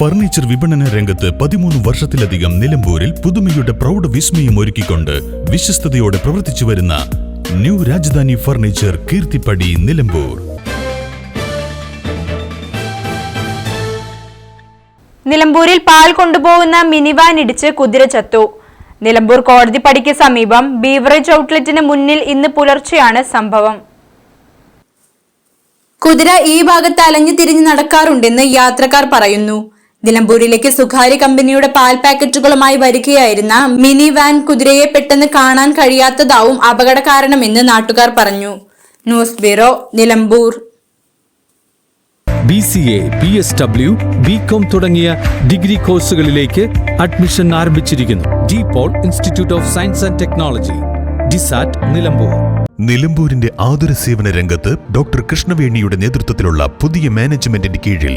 Furniture വിപണന രംഗത്ത് പതിമൂന്ന് വർഷത്തിലധികം നിലമ്പൂരിൽ പുതുമയുടെ പ്രൗഢ വിസ്മയം ഒരുക്കിക്കൊണ്ട് വിശ്വസ്തയോടെ പ്രവർത്തിച്ചു വരുന്ന ന്യൂ രാജധാനി ഫർണിച്ചർ കീർത്തിപ്പടി നിലമ്പൂർ. നിലമ്പൂരിൽ പാൽ കൊണ്ടുപോകുന്ന മിനി വാൻ ഇടിച്ച് കുതിര ചത്തു. നിലമ്പൂർ കോടതി പടിക്ക് സമീപം ബീവറേജ് ഔട്ട്ലെറ്റിന് മുന്നിൽ ഇന്ന് പുലർച്ചെയാണ് സംഭവം. കുതിര ഈ ഭാഗത്ത് അലഞ്ഞു തിരിഞ്ഞ് നടക്കാറുണ്ടെന്ന് യാത്രക്കാർ പറയുന്നു. നിലമ്പൂരിലേക്ക് സ്വകാര്യ കമ്പനിയുടെ പാൽ പാക്കറ്റുകളുമായി വരികയായിരുന്ന മിനി വാൻ കുതിരയെ പെട്ടെന്ന് കാണാൻ കഴിയാത്തതാവും അപകട കാരണമെന്ന് നാട്ടുകാർ പറഞ്ഞു. News bureau Nilambur. B C A B S W B com തുടങ്ങിയ ഡിഗ്രി കോഴ്സുകളിലേക്ക് അഡ്മിഷൻ ആരംഭിച്ചിരിക്കുന്നു. De Paul institute of science and technology DiSAT Nilambur. നിലമ്പൂരിന്റെ ആതുര സേവന രംഗത്ത് ഡോക്ടർ കൃഷ്ണവേണിയുടെ നേതൃത്വത്തിലുള്ള പുതിയ മാനേജ്മെന്റിന്റെ കീഴിൽ